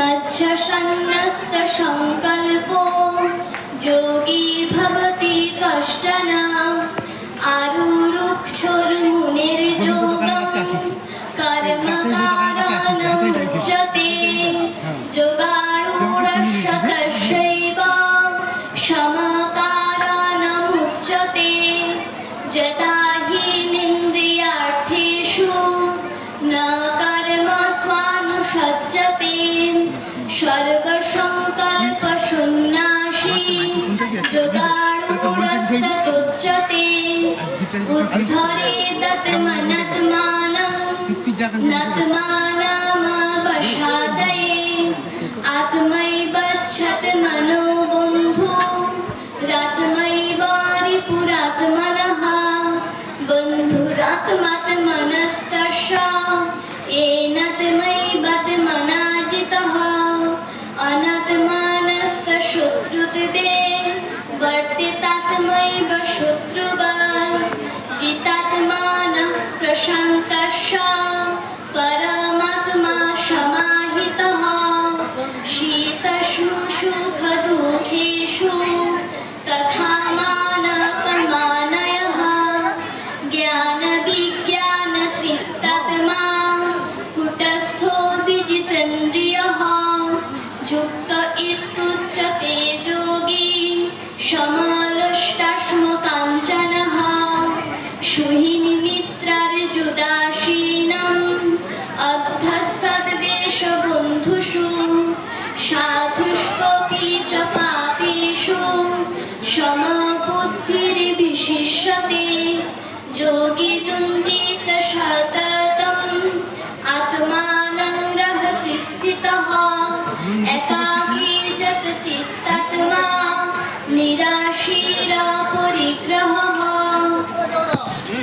तन्मत्सन्नस्तसङ्कल्पो योगी भवति कश्चन आरुरुक्षुर्मुनिर्योगं कर्मकाराणमुच्यते योगारूढशतशैव क्षमाकाराणमुच्यते जदा हि निन्द्रियार्थेषु न যোগ সংকল্প সন্ন্যাসী যোগাড়ুরস্তোচ্যতে উদ্ধরেদত মনত্মানং নত্মানামাবসাদয়ে আত্মৈব তাতময় বা শত্রু সহিনিমিত্রার যুদাসীনাম অভ্যস্তদ্বেষ বন্ধুষু সাধুষ্কপি চ পাপেষু সমবুদ্ধির বিশিষ্যতে যোগী যুঞ্জিত সততম আত্মানং রহসি স্থিতঃ একাকী যত চিত্তাত্মা নিরাশীরা